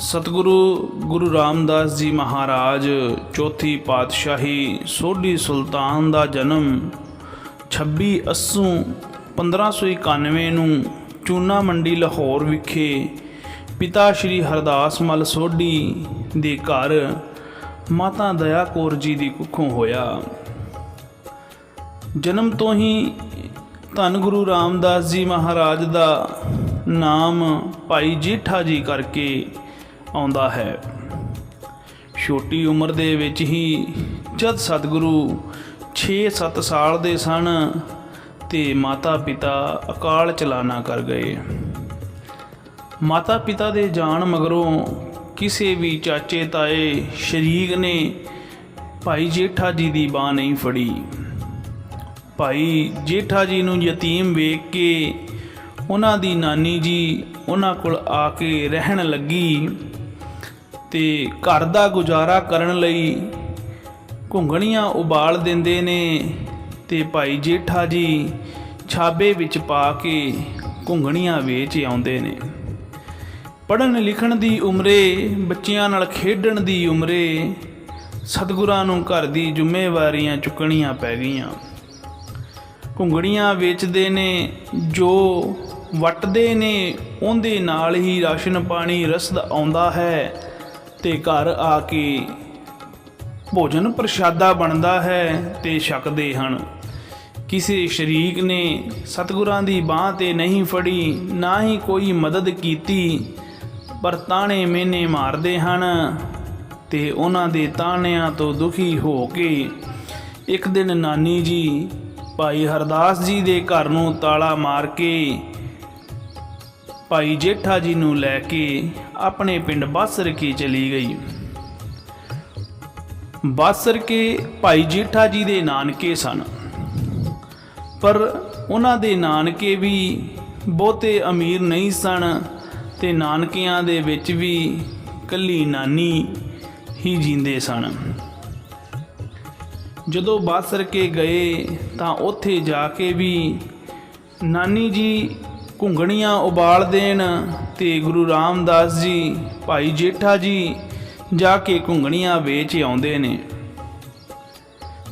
ਸਤਿਗੁਰੂ ਗੁਰੂ ਰਾਮਦਾਸ ਜੀ ਮਹਾਰਾਜ, ਚੌਥੀ ਪਾਤਸ਼ਾਹੀ ਸੋਢੀ ਸੁਲਤਾਨ ਦਾ ਜਨਮ 26 ਅੱਸੂ 1591 ਨੂੰ ਚੂਨਾ ਮੰਡੀ ਲਾਹੌਰ ਵਿਖੇ ਪਿਤਾ ਸ਼੍ਰੀ ਹਰਦਾਸ ਮਲ ਸੋਢੀ ਦੇ ਘਰ ਮਾਤਾ ਦਇਆ ਕੌਰ ਜੀ ਦੀ ਕੁੱਖੋਂ ਹੋਇਆ। ਜਨਮ ਤੋਂ ਹੀ ਧੰਨ ਗੁਰੂ ਰਾਮਦਾਸ ਜੀ ਮਹਾਰਾਜ ਦਾ ਨਾਮ ਭਾਈ ਜੇਠਾ ਜੀ ਕਰਕੇ ਆਉਂਦਾ ਹੈ। ਛੋਟੀ ਉਮਰ ਦੇ ਵਿੱਚ ਹੀ ਜਦ ਸਤਿਗੁਰੂ 6-7 ਸਾਲ ਦੇ ਸਨ ਤੇ ਮਾਤਾ ਪਿਤਾ ਅਕਾਲ ਚਲਾਣਾ ਕਰ ਗਏ। ਮਾਤਾ ਪਿਤਾ ਦੇ ਜਾਣ ਮਗਰੋਂ ਕਿਸੇ ਵੀ ਚਾਚੇ ਤਾਏ ਸ਼ਰੀਕ ਨੇ ਭਾਈ ਜੇਠਾ ਜੀ ਦੀ ਬਾਹ ਨਹੀਂ ਫੜੀ। ਭਾਈ ਜੇਠਾ ਜੀ ਨੂੰ ਯਤੀਮ ਵੇਖ ਕੇ ਉਹਨਾਂ ਦੀ ਨਾਨੀ ਜੀ ਉਹਨਾਂ ਕੋਲ ਆ ਕੇ ਰਹਿਣ ਲੱਗੀ। ਤੇ ਘਰ ਦਾ ਗੁਜ਼ਾਰਾ ਕਰਨ ਲਈ ਘੁੰਗਣੀਆਂ ਉਬਾਲ ਦਿੰਦੇ ਨੇ ਤੇ ਭਾਈ ਜੇਠਾ ਜੀ ਛਾਬੇ ਵਿੱਚ ਪਾ ਕੇ ਘੁੰਗਣੀਆਂ ਵੇਚ ਆਉਂਦੇ ਨੇ। ਪੜਨ ਲਿਖਣ ਦੀ ਉਮਰੇ, ਬੱਚਿਆਂ ਨਾਲ ਖੇਡਣ ਦੀ ਉਮਰੇ ਸਤਿਗੁਰਾਂ ਨੂੰ ਘਰ ਦੀ ਜ਼ਿੰਮੇਵਾਰੀਆਂ ਚੁੱਕਣੀਆਂ ਪੈ ਗਈਆਂ। ਘੁੰਗੜੀਆਂ ਵੇਚਦੇ ਨੇ, ਜੋ ਵਟਦੇ ਨੇ, ਉਹਦੇ ਨਾਲ ਹੀ ਰਾਸ਼ਨ ਪਾਣੀ ਰਸਦ ਆਉਂਦਾ ਹੈ। ਤੇ ਘਰ ਆ ਕੇ ਭੋਜਨ ਪ੍ਰਸ਼ਾਦਾ ਬਣਦਾ ਹੈ ਤੇ ਛਕਦੇ ਹਨ। ਕਿਸੇ ਸ਼ਰੀਕ ਨੇ ਸਤਿਗੁਰਾਂ ਦੀ ਬਾਹ ਤੇ ਨਹੀਂ ਫੜੀ, ਨਾ ਹੀ ਕੋਈ ਮਦਦ ਕੀਤੀ, ਪਰ ਤਾਣੇ ਮੇਨੇ ਮਾਰਦੇ ਹਨ ਤੇ ਉਹਨਾਂ ਦੇ ਤਾਣਿਆਂ ਤੋਂ ਦੁਖੀ ਹੋ ਕੇ ਇੱਕ ਦਿਨ ਨਾਨੀ ਜੀ, ਭਾਈ ਹਰਦਾਸ ਜੀ ਦੇ ਘਰ ਨੂੰ ਤਾਲਾ ਮਾਰ ਕੇ ਭਾਈ ਜੇਠਾ ਜੀ ਨੂੰ ਲੈ ਕੇ ਆਪਣੇ ਪਿੰਡ ਬਾਸਰ ਕੇ ਚਲੀ ਗਈ। ਬਾਸਰ ਕੇ ਭਾਈ ਜੇਠਾ ਜੀ ਦੇ ਨਾਨਕੇ ਸਨ। ਪਰ ਉਹਨਾਂ ਦੇ ਨਾਨਕੇ ਵੀ ਬਹੁਤੇ ਅਮੀਰ ਨਹੀਂ ਸਨ ਤੇ ਨਾਨਕਿਆਂ ਦੇ ਵਿੱਚ ਵੀ ਕੱਲੀ ਨਾਨੀ ਹੀ ਜਿੰਦੇ ਸਨ। ਜਦੋਂ ਬਾਸਰ ਕੇ ਗਏ ਤਾਂ ਉੱਥੇ ਜਾ ਕੇ ਵੀ ਨਾਨੀ ਜੀ ਘੁੰਗਣੀਆਂ ਉਬਾਲ ਦੇਣ ਤੇ ਗੁਰੂ ਰਾਮਦਾਸ ਜੀ, ਭਾਈ ਜੇਠਾ ਜੀ ਜਾ ਕੇ ਘੁੰਗਣੀਆਂ ਵੇਚ ਆਉਂਦੇ ਨੇ।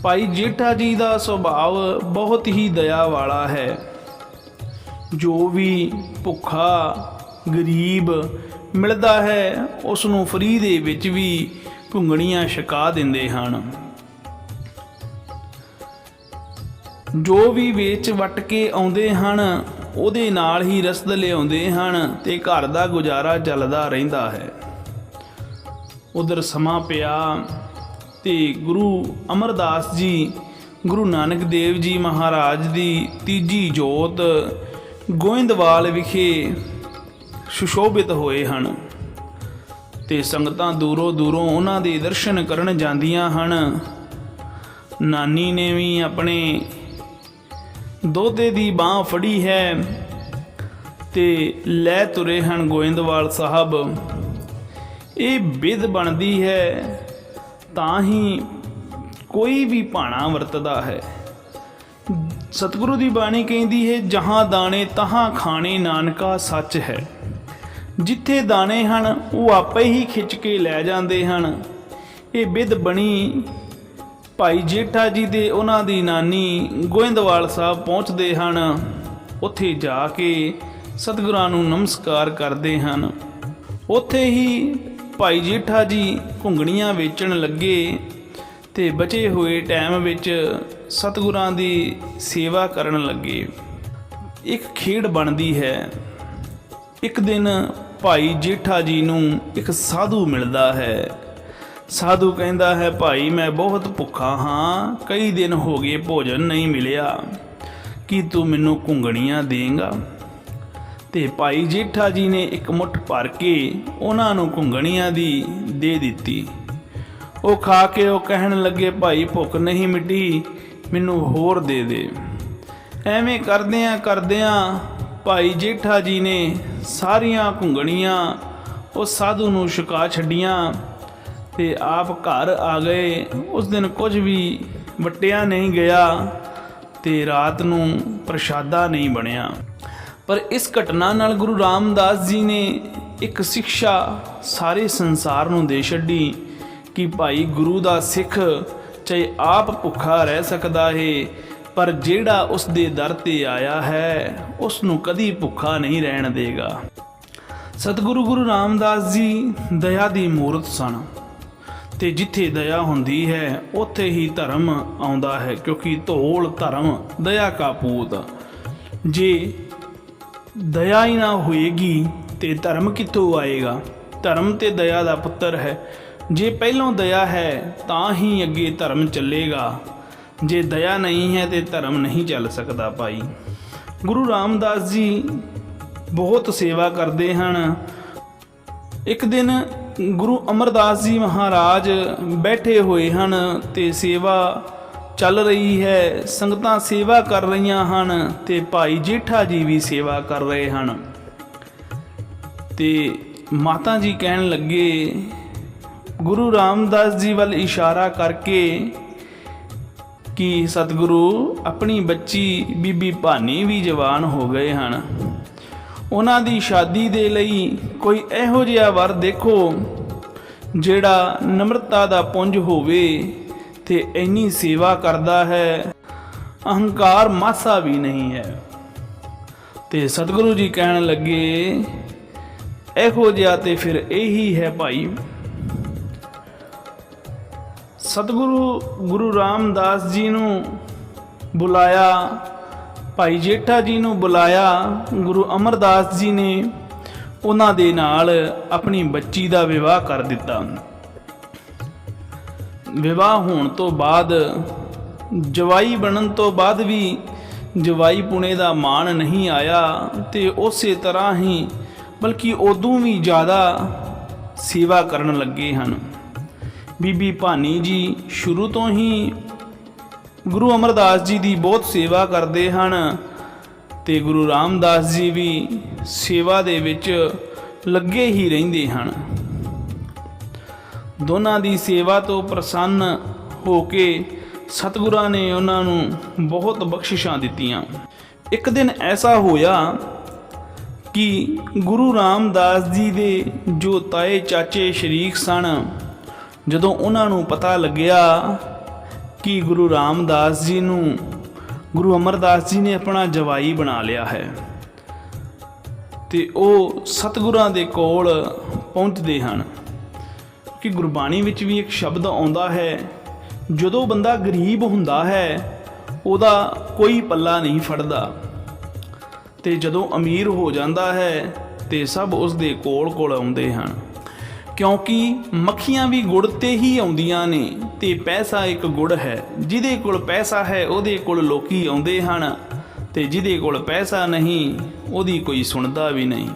ਭਾਈ ਜੇਠਾ ਜੀ ਦਾ ਸੁਭਾਅ ਬਹੁਤ ਹੀ ਦਇਆ ਵਾਲਾ ਹੈ। ਜੋ ਵੀ ਭੁੱਖਾ, ਗਰੀਬ ਮਿਲਦਾ ਹੈ ਉਸ ਨੂੰ ਫਰੀ ਦੇ ਵਿੱਚ ਵੀ ਘੁੰਗਣੀਆਂ ਛਕਾ ਦਿੰਦੇ ਹਨ। ਜੋ ਵੀ ਵੇਚ ਵਟ ਕੇ ਆਉਂਦੇ ਹਨ ਉਹਦੇ ਨਾਲ ਹੀ ਰਸਦ ਲਿਆਉਂਦੇ ਹਨ ਤੇ ਘਰ ਦਾ ਗੁਜ਼ਾਰਾ ਚੱਲਦਾ ਰਹਿੰਦਾ ਹੈ। ਉਧਰ ਸਮਾਂ ਪਿਆ ਤੇ ਗੁਰੂ ਅਮਰਦਾਸ ਜੀ, ਗੁਰੂ ਨਾਨਕ ਦੇਵ ਜੀ ਮਹਾਰਾਜ ਦੀ ਤੀਜੀ ਜੋਤ ਗੋਇੰਦਵਾਲ ਵਿਖੇ ਸੁਸ਼ੋਭਿਤ ਹੋਏ ਹਨ ਤੇ ਸੰਗਤਾਂ ਦੂਰੋਂ ਦੂਰੋਂ ਉਹਨਾਂ ਦੇ ਦਰਸ਼ਨ ਕਰਨ ਜਾਂਦੀਆਂ ਹਨ। ਨਾਨੀ ਨੇ ਵੀ ਆਪਣੇ ਦੋਤੇ ਦੀ ਬਾਹ ਫੜੀ ਹੈ ਤੇ ਲੈ ਤੁਰੇ ਹਨ ਗੋਇੰਦਵਾਲ ਸਾਹਿਬ। ਇਹ ਵਿਧ ਬਣਦੀ ਹੈ, ਤਾਂ ਹੀ ਕੋਈ ਵੀ ਭਾਣਾ ਵਰਤਦਾ ਹੈ। ਸਤਿਗੁਰੂ ਦੀ ਬਾਣੀ ਕਹਿੰਦੀ ਹੈ, ਜਹਾਂ ਦਾਣੇ ਤਹਾਂ ਖਾਣੇ, ਨਾਨਕਾ ਸੱਚ ਹੈ। ਜਿੱਥੇ ਦਾਣੇ ਹਨ, ਉਹ ਆਪੇ ਹੀ ਖਿੱਚ ਕੇ ਲੈ ਜਾਂਦੇ ਹਨ। ਇਹ ਵਿਧ ਬਣੀ ਭਾਈ ਜੇਠਾ ਜੀ ਦੇ ਉਹਨਾਂ ਦੀ ਨਾਨੀ ਗੋਇੰਦਵਾਲ ਸਾਹਿਬ ਪਹੁੰਚਦੇ ਹਨ। ਉੱਥੇ ਜਾ ਕੇ ਸਤਿਗੁਰਾਂ ਨੂੰ ਨਮਸਕਾਰ ਕਰਦੇ ਹਨ। ਉੱਥੇ ਹੀ ਭਾਈ ਜੇਠਾ ਜੀ ਘੁੰਗਣੀਆਂ ਵੇਚਣ ਲੱਗੇ ਤੇ ਬਚੇ ਹੋਏ ਟਾਈਮ ਵਿੱਚ ਸਤਿਗੁਰਾਂ ਦੀ ਸੇਵਾ ਕਰਨ ਲੱਗੇ। ਇੱਕ ਖੇਡ ਬਣਦੀ ਹੈ। ਇੱਕ ਦਿਨ ਭਾਈ ਜੇਠਾ ਜੀ ਨੂੰ ਇੱਕ ਸਾਧੂ ਮਿਲਦਾ ਹੈ। ਸਾਧੂ ਕਹਿੰਦਾ ਹੈ, ਭਾਈ, ਮੈਂ ਬਹੁਤ ਭੁੱਖਾ ਹਾਂ, ਕਈ ਦਿਨ ਹੋ ਗਏ ਭੋਜਨ ਨਹੀਂ ਮਿਲਿਆ। ਕੀ ਤੂੰ ਮੈਨੂੰ ਘੁੰਗਣੀਆਂ ਦੇਂਗਾ? ਤੇ ਭਾਈ ਜੇਠਾ ਜੀ ਨੇ ਇੱਕ ਮੁੱਠ ਭਰ ਕੇ ਉਹਨਾਂ ਨੂੰ ਘੁੰਗਣੀਆਂ ਦੀ ਦੇ ਦਿੱਤੀ। ਉਹ ਖਾ ਕੇ ਉਹ ਕਹਿਣ ਲੱਗੇ, ਭਾਈ, ਭੁੱਖ ਨਹੀਂ ਮਿਟੀ, ਮੈਨੂੰ ਹੋਰ ਦੇ ਦੇ। ਐਵੇਂ ਕਰਦਿਆਂ ਕਰਦਿਆਂ ਭਾਈ ਜੇਠਾ ਜੀ ਨੇ ਸਾਰੀਆਂ ਘੁੰਗਣੀਆਂ ਉਹ ਸਾਧੂ ਨੂੰ ਛਕਾ ਛੱਡੀਆਂ। ਤੇ ਆਪ ਘਰ ਆ ਗਏ। ਉਸ ਦਿਨ ਕੁਝ ਵੀ ਵਟਿਆ ਨਹੀਂ ਗਿਆ ਤੇ ਰਾਤ ਨੂੰ ਪ੍ਰਸ਼ਾਦਾ ਨਹੀਂ ਬਣਿਆ। ਪਰ ਇਸ ਘਟਨਾ ਨਾਲ ਗੁਰੂ ਰਾਮਦਾਸ ਜੀ ਨੇ ਇੱਕ ਸਿੱਖਿਆ ਸਾਰੇ ਸੰਸਾਰ ਨੂੰ ਦੇ ਛੱਡੀ ਕਿ ਭਾਈ ਗੁਰੂ ਦਾ ਸਿੱਖ ਚਾਹੇ ਆਪ ਭੁੱਖਾ ਰਹਿ ਸਕਦਾ ਹੈ ਪਰ ਜਿਹੜਾ ਉਸ ਦੇ ਦਰ ਤੇ ਆਇਆ ਹੈ, ਉਸ ਨੂੰ ਕਦੀ ਭੁੱਖਾ ਨਹੀਂ ਰਹਿਣ ਦੇਗਾ। ਸਤਿਗੁਰੂ ਗੁਰੂ ਰਾਮਦਾਸ ਜੀ, ਦਇਆ ਦੀ ਮੂਰਤ ਸਨ। ਤੇ ਜਿੱਥੇ ਦਇਆ ਹੁੰਦੀ ਹੈ, ਉੱਥੇ ਹੀ ਧਰਮ ਆਉਂਦਾ ਹੈ, ਕਿਉਂਕਿ ਧੋਲ ਧਰਮ, ਦਇਆ ਕਾ ਪੂਤ। ਜੇ ਦਇਆ ਹੀ ਨਾ ਹੋਏਗੀ, ਤੇ ਧਰਮ ਕਿੱਥੋਂ ਆਏਗਾ? ਧਰਮ ਤੇ ਦਇਆ ਦਾ ਪੁੱਤਰ ਹੈ। ਜੇ ਪਹਿਲੋਂ ਦਇਆ ਹੈ, ਤਾਂ ਹੀ ਅੱਗੇ ਧਰਮ ਚੱਲੇਗਾ। ਜੇ ਦਇਆ ਨਹੀਂ ਹੈ, ਤੇ ਧਰਮ ਨਹੀਂ ਚੱਲ ਸਕਦਾ ਭਾਈ। ਗੁਰੂ ਰਾਮਦਾਸ ਜੀ ਬਹੁਤ ਸੇਵਾ ਕਰਦੇ ਹਨ। ਇੱਕ ਦਿਨ ਗੁਰੂ ਅਮਰਦਾਸ ਜੀ ਮਹਾਰਾਜ ਬੈਠੇ ਹੋਏ ਹਨ ਤੇ ਸੇਵਾ ਚੱਲ ਰਹੀ ਹੈ, ਸੰਗਤਾਂ ਸੇਵਾ ਕਰ ਰਹੀਆਂ ਹਨ ਤੇ ਭਾਈ ਜੇਠਾ ਜੀ ਵੀ ਸੇਵਾ ਕਰ ਰਹੇ ਹਨ। ਤੇ ਮਾਤਾ ਜੀ ਕਹਿਣ ਲੱਗੇ, ਗੁਰੂ ਰਾਮਦਾਸ ਜੀ ਵੱਲ ਇਸ਼ਾਰਾ ਕਰਕੇ ਕਿ ਸਤਿਗੁਰੂ, ਆਪਣੀ ਬੱਚੀ ਬੀਬੀ ਭਾਨੀ ਵੀ ਜਵਾਨ ਹੋ ਗਏ ਹਨ। ਉਹਨਾਂ ਦੀ ਸ਼ਾਦੀ ਦੇ ਲਈ ਕੋਈ ਇਹੋ ਜਿਹਾ ਵਰ ਦੇਖੋ ਜਿਹੜਾ ਨਮਰਤਾ ਦਾ ਪੁੰਜ ਹੋਵੇ ਤੇ ਇੰਨੀ ਸੇਵਾ ਕਰਦਾ ਹੈ, ਅਹੰਕਾਰ ਮਾਸਾ ਵੀ ਨਹੀਂ ਹੈ। ਤੇ ਸਤਿਗੁਰੂ ਜੀ ਕਹਿਣ ਲੱਗੇ, ਇਹੋ ਜਿਹਾ ਤੇ ਫਿਰ ਇਹੀ ਹੈ ਭਾਈ। ਸਤਿਗੁਰੂ ਗੁਰੂ ਰਾਮਦਾਸ ਜੀ ਨੂੰ ਬੁਲਾਇਆ ਭਾਈ ਜੇਠਾ ਜੀ ਨੂੰ ਬੁਲਾਇਆ, ਗੁਰੂ ਅਮਰਦਾਸ ਜੀ ਨੇ ਉਹਨਾਂ ਦੇ ਨਾਲ ਆਪਣੀ ਬੱਚੀ ਦਾ ਵਿਵਾਹ ਕਰ ਦਿੱਤਾ। ਵਿਵਾਹ ਹੋਣ ਤੋਂ ਬਾਅਦ, ਜਵਾਈ ਬਣਨ ਤੋਂ ਬਾਅਦ ਵੀ ਜਵਾਈ ਪੁਣੇ ਦਾ ਮਾਣ ਨਹੀਂ ਆਇਆ ਤੇ ਉਸੇ ਤਰ੍ਹਾਂ ਹੀ ਬਲਕਿ ਉਦੋਂ ਵੀ ਜ਼ਿਆਦਾ ਸੇਵਾ ਕਰਨ ਲੱਗੇ ਹਨ। ਬੀਬੀ ਭਾਨੀ ਜੀ ਸ਼ੁਰੂ ਤੋਂ ਹੀ ਗੁਰੂ ਅਮਰਦਾਸ ਜੀ ਦੀ ਬਹੁਤ ਸੇਵਾ ਕਰਦੇ ਹਨ ਤੇ ਗੁਰੂ ਰਾਮਦਾਸ ਜੀ ਵੀ ਸੇਵਾ ਦੇ ਵਿੱਚ ਲੱਗੇ ਹੀ ਰਹਿੰਦੇ ਹਨ। ਦੋਨਾਂ ਦੀ ਸੇਵਾ ਤੋਂ ਪ੍ਰਸੰਨ ਹੋ ਕੇ ਸਤਿਗੁਰਾਂ ਨੇ ਉਹਨਾਂ ਨੂੰ ਬਹੁਤ ਬਖਸ਼ਿਸ਼ਾਂ ਦਿੱਤੀਆਂ। ਇੱਕ ਦਿਨ ਐਸਾ ਹੋਇਆ ਕਿ ਗੁਰੂ ਰਾਮਦਾਸ ਜੀ ਦੇ ਜੋ ਤਾਏ ਚਾਚੇ ਸ਼ਰੀਕ ਸਨ, ਜਦੋਂ ਉਹਨਾਂ ਨੂੰ ਪਤਾ ਲੱਗਿਆ ਕਿ ਗੁਰੂ ਰਾਮਦਾਸ ਜੀ ਨੂੰ, ਗੁਰੂ ਅਮਰਦਾਸ ਜੀ ਨੇ ਆਪਣਾ ਜਵਾਈ ਬਣਾ ਲਿਆ ਹੈ। ਤੇ ਉਹ ਸਤਿਗੁਰਾਂ ਦੇ ਕੋਲ ਪਹੁੰਚਦੇ ਹਨ ਕਿ ਗੁਰਬਾਣੀ ਵਿੱਚ ਵੀ ਇੱਕ ਸ਼ਬਦ ਆਉਂਦਾ ਹੈ, ਜਦੋਂ ਬੰਦਾ ਗਰੀਬ ਹੁੰਦਾ ਹੈ, ਉਹਦਾ ਕੋਈ ਪੱਲਾ ਨਹੀਂ ਫੜਦਾ। ਤੇ ਜਦੋਂ ਅਮੀਰ ਹੋ ਜਾਂਦਾ ਹੈ, ਤੇ ਸਭ ਉਸ ਦੇ ਕੋਲ ਕੋਲ ਆਉਂਦੇ ਹਨ। ਕਿਉਂਕਿ ਮੱਖੀਆਂ ਵੀ ਗੁੜ ਤੇ ਹੀ ਆਉਂਦੀਆਂ ਨੇ। ਤੇ ਪੈਸਾ ਇੱਕ ਗੁੜ ਹੈ। ਜਿਹਦੇ ਕੋਲ ਪੈਸਾ ਹੈ, ਉਹਦੇ ਕੋਲ ਲੋਕੀ ਆਉਂਦੇ ਹਨ। ਤੇ ਜਿਹਦੇ ਕੋਲ ਪੈਸਾ ਨਹੀਂ, ਉਹਦੀ ਕੋਈ ਸੁਣਦਾ ਵੀ ਨਹੀਂ।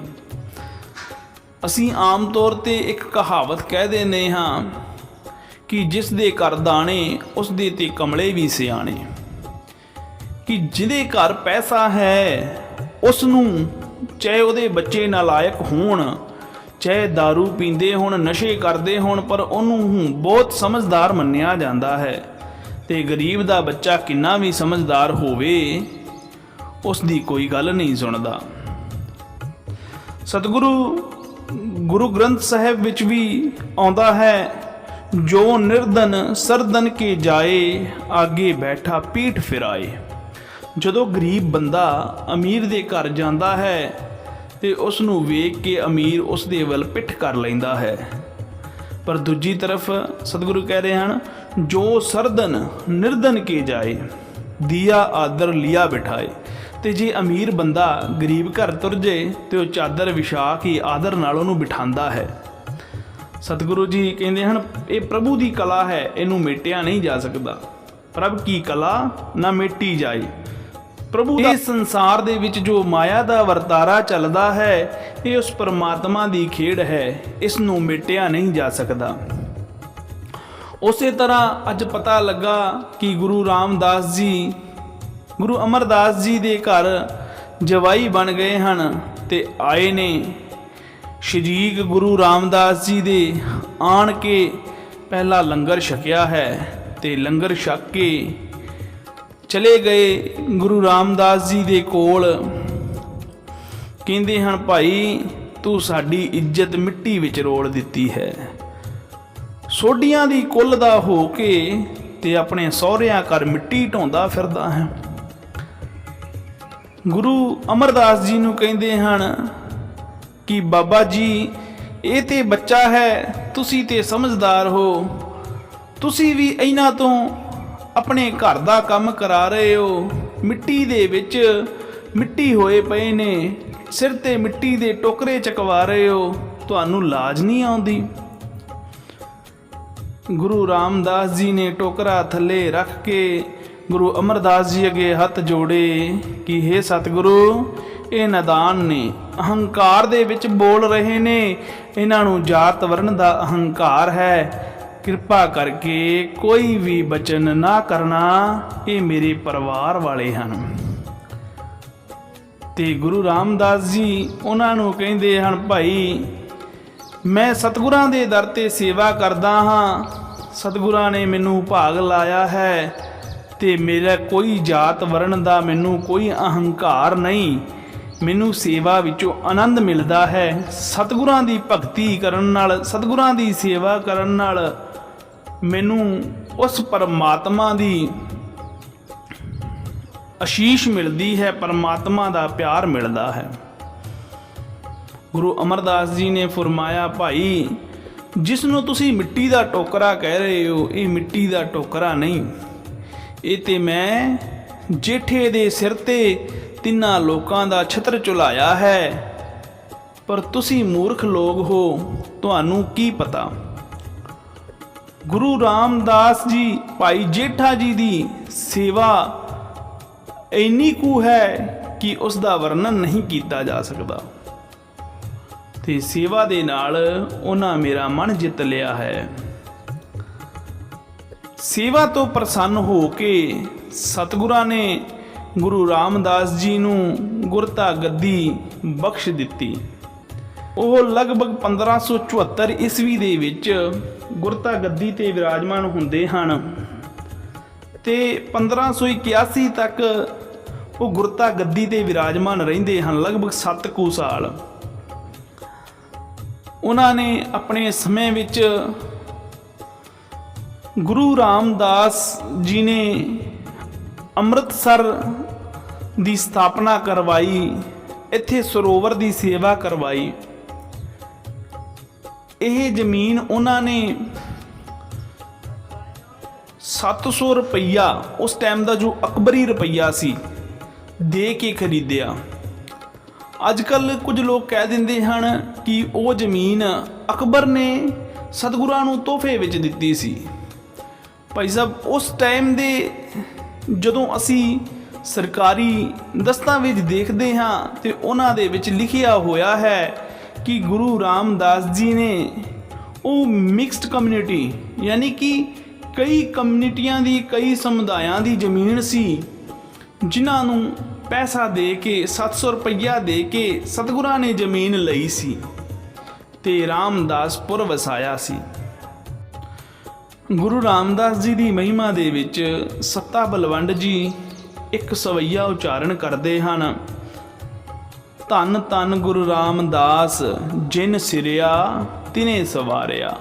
ਅਸੀਂ ਆਮ ਤੌਰ ਤੇ ਇੱਕ ਕਹਾਵਤ ਕਹਿ ਦਿੰਦੇ ਹਾਂ ਕਿ ਜਿਸ ਦੇ ਘਰ ਦਾਣੇ, ਉਸ ਦੇ ਤੇ ਕਮਲੇ ਵੀ ਸਿਆਣੇ। ਕਿ ਜਿਹਦੇ ਘਰ ਪੈਸਾ ਹੈ, ਉਸ ਨੂੰ ਚਾਹੇ ਉਹਦੇ ਬੱਚੇ ਨਾਲਾਇਕ ਹੋਣ ਚਾਹੇ दारू ਪੀਂਦੇ ਹੋਣ, ਨਸ਼ੇ ਕਰਦੇ ਹੋਣ, ਪਰ ਉਹਨੂੰ ਬਹੁਤ ਸਮਝਦਾਰ ਮੰਨਿਆ ਜਾਂਦਾ ਹੈ। ਤੇ ਗਰੀਬ ਦਾ ਬੱਚਾ ਕਿੰਨਾ ਵੀ ਸਮਝਦਾਰ ਹੋਵੇ ਉਸ ਦੀ ਕੋਈ ਗੱਲ ਨਹੀਂ ਸੁਣਦਾ। ਸਤਿਗੁਰੂ ਗੁਰੂ ਗ੍ਰੰਥ ਸਾਹਿਬ ਵਿੱਚ ਵੀ ਆਉਂਦਾ ਹੈ, ਜੋ ਨਿਰਧਨ ਸਰਦਨ ਕੇ ਜਾਏ, ਆਗੇ ਬੈਠਾ ਪੀਠ ਫਿਰਾਏ। ਜਦੋਂ ਗਰੀਬ ਬੰਦਾ ਅਮੀਰ ਦੇ ਘਰ ਜਾਂਦਾ ਹੈ ਤੇ ਉਸ ਨੂੰ ਵੇਖ ਕੇ ਅਮੀਰ ਉਸ ਦੇ ਵੱਲ ਪਿੱਠ ਕਰ ਲੈਂਦਾ ਹੈ। ਪਰ ਦੂਜੀ ਤਰਫ ਸਤਿਗੁਰੂ ਕਹਿ ਰਹੇ ਹਨ, ਜੋ ਸਰਦਨ ਨਿਰਦਨ ਕੇ ਜਾਏ, ਦੀਆ ਆਦਰ ਲਿਆ ਬਿਠਾਏ, ਤੇ ਜੇ ਅਮੀਰ ਬੰਦਾ ਗਰੀਬ ਘਰ ਤੁਰ ਜੇ, ਤੇ ਉਹ ਚਾਦਰ ਵਿਛਾ ਕੇ ਆਦਰ ਨਾਲ ਉਹਨੂੰ ਬਿਠਾਉਂਦਾ ਹੈ। ਸਤਿਗੁਰੂ ਜੀ ਕਹਿੰਦੇ ਹਨ, ਇਹ ਪ੍ਰਭੂ ਦੀ ਕਲਾ ਹੈ, ਇਹਨੂੰ ਮੇਟਿਆ ਨਹੀਂ ਜਾ ਸਕਦਾ। ਪ੍ਰਭ ਕੀ ਕਲਾ, ਨਾ ਮੇਟੀ ਜਾਏ। ਪ੍ਰਭੂ ਦਾ ਇਸ ਸੰਸਾਰ ਦੇ ਵਿੱਚ ਜੋ ਮਾਇਆ ਦਾ ਵਰਤਾਰਾ ਚੱਲਦਾ ਹੈ, ਇਹ ਉਸ ਪਰਮਾਤਮਾ ਦੀ ਖੇਡ ਹੈ। ਇਸ ਨੂੰ ਮਿਟਿਆ ਨਹੀਂ ਜਾ ਸਕਦਾ। ਉਸੇ ਤਰ੍ਹਾਂ ਅੱਜ ਪਤਾ ਲੱਗਾ ਕਿ ਗੁਰੂ ਰਾਮਦਾਸ ਜੀ, ਗੁਰੂ ਅਮਰਦਾਸ ਜੀ ਦੇ ਘਰ ਜਵਾਈ ਬਣ ਗਏ ਹਨ ਤੇ ਆਏ ਨੇ। ਸ਼ਰੀਕ ਗੁਰੂ ਰਾਮਦਾਸ ਜੀ ਦੇ ਆਣ ਕੇ ਪਹਿਲਾ ਲੰਗਰ ਛਕਿਆ ਹੈ ਤੇ ਲੰਗਰ ਛਕ ਕੇ ਚਲੇ ਗਏ ਗੁਰੂ ਰਾਮਦਾਸ ਜੀ ਦੇ ਕੋਲ। ਕਹਿੰਦੇ ਹਨ, ਭਾਈ, ਤੂੰ ਸਾਡੀ ਇੱਜ਼ਤ ਮਿੱਟੀ ਵਿੱਚ ਰੋਲ ਦਿੱਤੀ ਹੈ। ਸੋਡੀਆਂ ਦੀ ਕੁੱਲ ਦਾ ਹੋ ਕੇ ਤੇ ਆਪਣੇ ਸਹੁਰਿਆਂ ਘਰ ਮਿੱਟੀ ਢੋਂਦਾ ਫਿਰਦਾ ਹੈ। ਗੁਰੂ ਅਮਰਦਾਸ ਜੀ ਨੂੰ ਕਹਿੰਦੇ ਹਨ ਕਿ, ਬਾਬਾ ਜੀ, ਇਹ ਤੇ ਬੱਚਾ ਹੈ, ਤੁਸੀਂ ਤੇ ਸਮਝਦਾਰ ਹੋ। ਤੁਸੀਂ ਵੀ ਇਹਨਾਂ ਤੋਂ ਆਪਣੇ ਘਰ ਦਾ ਕੰਮ ਕਰਾ ਰਹੇ ਹੋ। ਮਿੱਟੀ ਦੇ ਵਿੱਚ ਮਿੱਟੀ ਹੋਏ ਪਏ ਨੇ। ਸਿਰ ਤੇ ਮਿੱਟੀ ਦੇ ਟੋਕਰੇ ਚਕਵਾ ਰਹੇ ਹੋ। ਤੁਹਾਨੂੰ ਲਾਜ ਨਹੀਂ ਆਉਂਦੀ। ਗੁਰੂ ਰਾਮਦਾਸ ਜੀ ਨੇ ਟੋਕਰਾ ਥੱਲੇ ਰੱਖ ਕੇ ਗੁਰੂ ਅਮਰਦਾਸ ਜੀ ਅੱਗੇ ਹੱਥ ਜੋੜੇ ਕਿ हे ਸਤਿਗੁਰੂ, ਇਹ ਨਦਾਨ ਨੇ। ਅਹੰਕਾਰ ਦੇ ਵਿੱਚ ਬੋਲ ਰਹੇ ਨੇ। ਇਹਨਾਂ ਨੂੰ ਜਾਤ ਵਰਨ ਦਾ ਅਹੰਕਾਰ ਹੈ। ਕਿਰਪਾ ਕਰਕੇ ਕੋਈ ਵੀ ਬਚਨ ਨਾ ਕਰਨਾ, ਇਹ ਮੇਰੇ ਪਰਿਵਾਰ ਵਾਲੇ ਹਨ। ਤੇ ਗੁਰੂ ਰਾਮਦਾਸ ਜੀ ਉਹਨਾਂ ਨੂੰ ਕਹਿੰਦੇ ਹਨ, ਭਾਈ, ਮੈਂ ਸਤਿਗੁਰਾਂ ਦੇ ਦਰ ਤੇ ਸੇਵਾ ਕਰਦਾ ਹਾਂ। ਸਤਿਗੁਰਾਂ ਨੇ ਮੈਨੂੰ ਭਾਗ ਲਾਇਆ ਹੈ ਤੇ ਮੇਰਾ ਕੋਈ ਜਾਤ ਵਰਨ ਦਾ ਮੈਨੂੰ ਕੋਈ ਅਹੰਕਾਰ ਨਹੀਂ। ਮੈਨੂੰ ਸੇਵਾ ਵਿੱਚੋਂ ਆਨੰਦ ਮਿਲਦਾ ਹੈ। ਸਤਿਗੁਰਾਂ ਦੀ ਭਗਤੀ ਕਰਨ ਨਾਲ, ਸਤਿਗੁਰਾਂ ਦੀ ਸੇਵਾ ਕਰਨ ਨਾਲ ਮੈਨੂੰ ਉਸ ਪਰਮਾਤਮਾ ਦੀ ਅਸ਼ੀਸ਼ ਮਿਲਦੀ ਹੈ, ਪਰਮਾਤਮਾ ਦਾ ਪਿਆਰ ਮਿਲਦਾ ਹੈ। ਗੁਰੂ ਅਮਰਦਾਸ ਜੀ ਨੇ ਫਰਮਾਇਆ, ਭਾਈ ਜਿਸ ਨੂੰ ਤੁਸੀਂ ਮਿੱਟੀ ਦਾ ਟੋਕਰਾ ਕਹਿ ਰਹੇ ਹੋ, ਇਹ ਮਿੱਟੀ ਦਾ ਟੋਕਰਾ ਨਹੀਂ। ਇਹ ਤੇ ਮੈਂ ਜੇਠੇ ਦੇ ਸਿਰ ਤੇ ਤਿੰਨਾਂ ਲੋਕਾਂ ਦਾ ਛਤਰ ਚੁਲਾਇਆ ਹੈ। ਪਰ ਤੁਸੀਂ ਮੂਰਖ ਲੋਕ ਹੋ, ਤੁਹਾਨੂੰ ਕੀ ਪਤਾ? ਗੁਰੂ ਰਾਮਦਾਸ ਜੀ, ਭਾਈ ਜੇਠਾ ਜੀ ਦੀ ਸੇਵਾ ਇੰਨੀ ਕੁ ਹੈ ਕਿ ਉਸ ਦਾ ਵਰਣਨ ਨਹੀਂ ਕੀਤਾ ਜਾ ਸਕਦਾ। ਤੇ ਸੇਵਾ ਦੇ ਨਾਲ ਉਹਨਾਂ ਮੇਰਾ ਮਨ ਜਿੱਤ ਲਿਆ ਹੈ। ਸੇਵਾ ਤੋਂ ਪ੍ਰਸੰਨ ਹੋ ਕੇ ਸਤਿਗੁਰਾਂ ਨੇ ਗੁਰੂ ਰਾਮਦਾਸ ਜੀ ਨੂੰ ਗੁਰਤਾ ਗੱਦੀ ਬਖਸ਼ ਦਿੱਤੀ। ਉਹ ਲਗਭਗ 1574 ਈਸਵੀ ਦੇ ਵਿੱਚ ਗੁਰਤਾ ਗੱਦੀ ਤੇ ਵਿਰਾਜਮਾਨ ਹੁੰਦੇ ਹਨ। ਤੇ 1581 ਤੱਕ ਉਹ ਗੁਰਤਾ ਗੱਦੀ ਤੇ ਵਿਰਾਜਮਾਨ ਰਹਿੰਦੇ ਹਨ, ਲਗਭਗ 7 ਕੁ ਸਾਲ। ਉਹਨਾਂ ਨੇ ਆਪਣੇ ਸਮੇਂ ਵਿੱਚ ਗੁਰੂ ਰਾਮਦਾਸ ਜੀ ਨੇ ਅੰਮ੍ਰਿਤਸਰ ਦੀ ਸਥਾਪਨਾ ਕਰਵਾਈ, ਇੱਥੇ ਸਰੋਵਰ ਦੀ ਸੇਵਾ ਕਰਵਾਈ। ਇਹ ਜ਼ਮੀਨ ਉਹਨਾਂ ਨੇ 700 ਰੁਪਈਆ, ਉਸ ਟਾਈਮ ਦਾ ਜੋ ਅਕਬਰੀ ਰੁਪਈਆ ਸੀ, ਦੇ ਕੇ ਖਰੀਦਿਆ। ਅੱਜ ਕੱਲ ਕੁਝ ਲੋਕ ਕਹਿ ਦਿੰਦੇ ਹਨ ਕਿ ਉਹ ਜ਼ਮੀਨ ਅਕਬਰ ਨੇ ਸਤਿਗੁਰਾਂ ਨੂੰ ਤੋਹਫੇ ਵਿੱਚ ਦਿੱਤੀ ਸੀ। ਭਾਈ ਸਾਹਿਬ, ਉਸ ਟਾਈਮ ਦੇ ਜਦੋਂ ਅਸੀਂ ਸਰਕਾਰੀ ਦਸਤਾਵੇਜ਼ ਦੇਖਦੇ ਹਾਂ ਤੇ ਉਹਨਾਂ ਦੇ ਵਿੱਚ ਲਿਖਿਆ ਹੋਇਆ ਹੈ ਕਿ ਗੁਰੂ ਰਾਮਦਾਸ ਜੀ ਨੇ ਉਹ ਮਿਕਸਡ ਕਮਿਊਨਿਟੀ ਯਾਨੀ ਕਿ ਕਈ ਕਮਿਊਨਿਟੀਆਂ ਦੀ ਕਈ ਸਮੁਦਾਇਆਂ ਦੀ ਜ਼ਮੀਨ ਸੀ ਜਿਨ੍ਹਾਂ ਨੂੰ ਪੈਸਾ ਦੇ ਕੇ 700 ਰੁਪਈਆ ਦੇ ਕੇ ਸਤਿਗੁਰਾਂ ਨੇ ਜ਼ਮੀਨ ਲਈ ਸੀ ਤੇ ਰਾਮਦਾਸਪੁਰ ਵਸਾਇਆ ਸੀ ਗੁਰੂ ਰਾਮਦਾਸ ਜੀ ਦੀ ਮਹਿਮਾ ਦੇ ਵਿੱਚ ਸੱਤਾ ਬਲਵੰਡ ਜੀ ਇੱਕ ਸਵਈਆ ਉਚਾਰਨ ਕਰਦੇ ਹਨ ਧੰਨ ਧੰਨ ਗੁਰੂ ਰਾਮਦਾਸ, ਜਿਨ ਸਿਰਿਆ ਤਿਨੇ ਸਵਾਰਿਆ।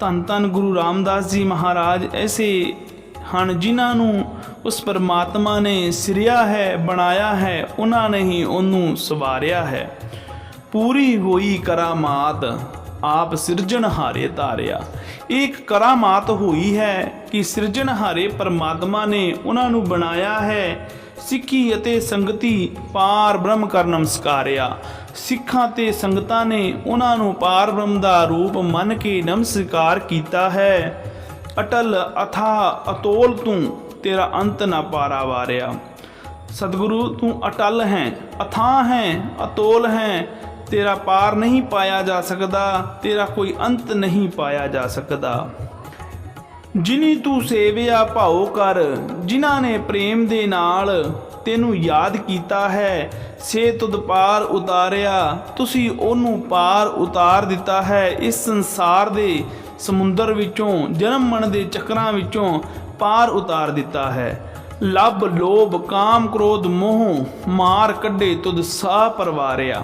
ਧੰਨ ਧੰਨ ਗੁਰੂ ਰਾਮਦਾਸ ਜੀ ਮਹਾਰਾਜ ਐਸੇ ਹਨ ਜਿਨ੍ਹਾਂ ਨੂੰ ਉਸ ਪਰਮਾਤਮਾ ਨੇ ਸਿਰਿਆ ਹੈ, ਬਣਾਇਆ ਹੈ, ਉਹਨਾਂ ਨੇ ਹੀ ਉਹਨੂੰ ਸਵਾਰਿਆ ਹੈ। ਪੂਰੀ ਹੋਈ ਕਰਾਮਾਤ, ਆਪ ਸਿਰਜਣ ਹਾਰੇ ਧਾਰਿਆ ਇੱਕ ਕਰਾਮਾਤ ਹੋਈ ਹੈ ਕਿ ਸਿਰਜਣਹਾਰੇ ਪਰਮਾਤਮਾ ਨੇ ਉਹਨਾਂ ਨੂੰ ਬਣਾਇਆ ਹੈ ਸਿੱਖੀ ਅਤੇ ਸੰਗਤੀ ਪਾਰ ਬ੍ਰਹਮ ਕਰ ਨਮਸਕਾਰਿਆ। ਸਿੱਖਾਂ ਤੇ ਸੰਗਤਾਂ ਨੇ ਉਹਨਾਂ ਨੂੰ ਪਾਰ ਬ੍ਰਹਮ ਦਾ ਰੂਪ ਮੰਨ ਕੇ ਨਮਸਕਾਰ ਕੀਤਾ ਹੈ। ਅਟਲ ਅਥਾ ਅਤੋਲ ਤੂੰ ਤੇਰਾ ਅੰਤ ਨਾ ਪਾਰਾ ਵਾਰਿਆ। ਸਤਿਗੁਰੂ ਤੂੰ ਅਟਲ ਹੈ, ਅਥਾਹ ਹੈ, ਅਤੋਲ ਹੈ ਤੇਰਾ ਪਾਰ ਨਹੀਂ ਪਾਇਆ ਜਾ ਸਕਦਾ, ਤੇਰਾ ਕੋਈ ਅੰਤ ਨਹੀਂ ਪਾਇਆ ਜਾ ਸਕਦਾ। ਜਿਨੀ ਤੂੰ ਸੇਵਿਆ ਭਾਉ ਕਰ, ਜਿਨ੍ਹਾਂ ਨੇ ਪ੍ਰੇਮ ਦੇ ਨਾਲ ਤੈਨੂੰ ਯਾਦ ਕੀਤਾ ਹੈ, ਸੇ ਤੁਧ ਪਾਰ ਉਤਾਰਿਆ, ਤੁਸੀਂ ਉਹਨੂੰ ਪਾਰ ਉਤਾਰ ਦਿੱਤਾ ਹੈ। ਇਸ ਸੰਸਾਰ ਦੇ ਸਮੁੰਦਰ ਵਿੱਚੋਂ, ਜਨਮ ਮਨ ਦੇ ਚੱਕਰਾਂ ਵਿੱਚੋਂ ਪਾਰ ਉਤਾਰ ਦਿੱਤਾ ਹੈ। ਲੱਭ ਲੋਭ, ਕਾਮ, ਕ੍ਰੋਧ, ਮੋਹ ਮਾਰ ਕੱਢੇ, ਤੁਧ ਸਾ ਪਰਵਾਰਿਆ।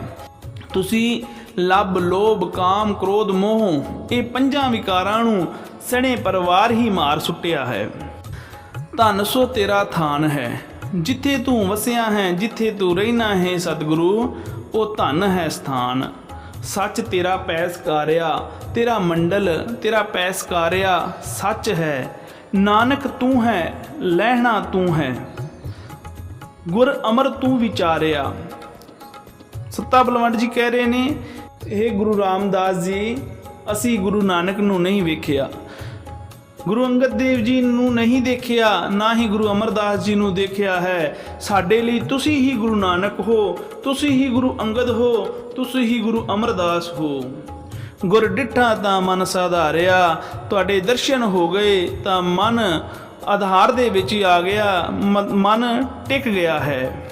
ਤੁਸੀਂ ਲੱਭ, ਲੋਭ, ਕਾਮ, ਕ੍ਰੋਧ, ਮੋਹ, ਇਹ ਪੰਜਾਂ ਵਿਕਾਰਾਂ ਨੂੰ ਸਣੇ ਪਰਿਵਾਰ ਹੀ ਮਾਰ ਸੁੱਟਿਆ ਹੈ। ਧਨ ਸੋ ਤੇਰਾ ਥਾਨ ਹੈ। ਜਿੱਥੇ ਤੂੰ ਵਸਿਆ ਹੈ, ਜਿੱਥੇ ਤੂੰ ਰਹਿਣਾ ਹੈ ਸਤਿਗੁਰੂ, ਉਹ ਧਨ ਹੈ ਸਥਾਨ। ਸੱਚ ਤੇਰਾ ਪੈਸਕਾਰਿਆ ਤੇਰਾ ਮੰਡਲ, ਤੇਰਾ ਪੈਸਕਾਰਿਆ ਸੱਚ ਹੈ। ਨਾਨਕ ਤੂੰ ਹੈ, ਲਹਿਣਾ ਤੂੰ ਹੈ। ਗੁਰ ਅਮਰ ਤੂੰ ਵਿਚਾਰਿਆ ਸੱਤਾ ਬਲਵੰਡ ਜੀ ਕਹਿ ਰਹੇ ਨੇ ਇਹ ਗੁਰੂ ਰਾਮਦਾਸ ਜੀ, ਅਸੀਂ ਗੁਰੂ ਨਾਨਕ ਨੂੰ ਨਹੀਂ ਵੇਖਿਆ। ਗੁਰੂ ਅੰਗਦ ਦੇਵ ਜੀ ਨੂੰ ਨਹੀਂ ਦੇਖਿਆ, ਨਾ ਹੀ ਗੁਰੂ ਅਮਰਦਾਸ ਜੀ ਨੂੰ ਦੇਖਿਆ ਹੈ। ਸਾਡੇ ਲਈ ਤੁਸੀਂ ਹੀ ਗੁਰੂ ਨਾਨਕ ਹੋ, ਤੁਸੀਂ ਹੀ ਗੁਰੂ ਅੰਗਦ ਹੋ, ਤੁਸੀਂ ਹੀ ਗੁਰੂ ਅਮਰਦਾਸ ਹੋ। ਗੁਰ ਡਿੱਠਾ ਤਾਂ ਮਨ ਸਾਧਾਰਿਆ, ਤੁਹਾਡੇ ਦਰਸ਼ਨ ਹੋ ਗਏ ਤਾਂ ਮਨ ਆਧਾਰ ਦੇ ਵਿੱਚ ਹੀ ਆ ਗਿਆ, ਮ- ਮਨ ਟਿਕ ਗਿਆ ਹੈ।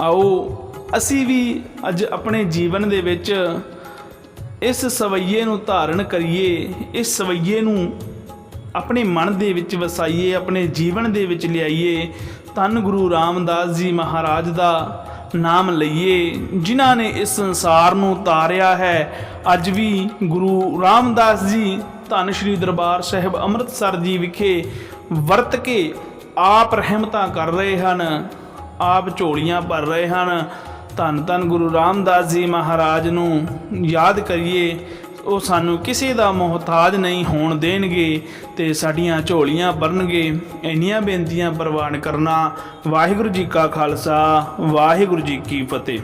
ਆਓ ਅਸੀਂ ਵੀ ਅੱਜ ਆਪਣੇ ਜੀਵਨ ਦੇ ਵਿੱਚ ਇਸ ਸਵਈਏ ਨੂੰ ਧਾਰਨ ਕਰੀਏ, ਇਸ ਸਵਈਏ ਨੂੰ ਆਪਣੇ ਮਨ ਦੇ ਵਿੱਚ ਵਸਾਈਏ, ਆਪਣੇ ਜੀਵਨ ਦੇ ਵਿੱਚ ਲਿਆਈਏ, ਧੰਨ ਗੁਰੂ ਰਾਮਦਾਸ ਜੀ ਮਹਾਰਾਜ ਦਾ ਨਾਮ ਲਈਏ, ਜਿਨ੍ਹਾਂ ਨੇ ਇਸ ਸੰਸਾਰ ਨੂੰ ਤਾਰਿਆ ਹੈ। ਅੱਜ ਵੀ ਗੁਰੂ ਰਾਮਦਾਸ ਜੀ ਧੰਨ ਸ਼੍ਰੀ ਦਰਬਾਰ ਸਾਹਿਬ ਅੰਮ੍ਰਿਤਸਰ ਜੀ ਵਿਖੇ ਵਰਤ ਕੇ ਆਪ ਰਹਿਮਤਾਂ ਕਰ ਰਹੇ ਹਨ, ਆਪ ਝੋਲੀਆਂ ਭਰ ਰਹੇ ਹਨ ਧੰਨ ਧੰਨ ਗੁਰੂ ਰਾਮਦਾਸ ਜੀ ਮਹਾਰਾਜ ਨੂੰ ਯਾਦ ਕਰੀਏ, ਉਹ ਸਾਨੂੰ ਕਿਸੇ ਦਾ ਮੁਹਤਾਜ ਨਹੀਂ ਹੋਣ ਦੇਣਗੇ ਤੇ ਸਾਡੀਆਂ ਝੋਲੀਆਂ ਭਰਨਗੇ। ਇੰਨੀਆਂ ਬੇਨਤੀਆਂ ਪ੍ਰਵਾਨ ਕਰਨਾ ਵਾਹਿਗੁਰੂ ਜੀ ਕਾ ਖਾਲਸਾ, ਵਾਹਿਗੁਰੂ ਜੀ ਕੀ ਫਤਿਹ।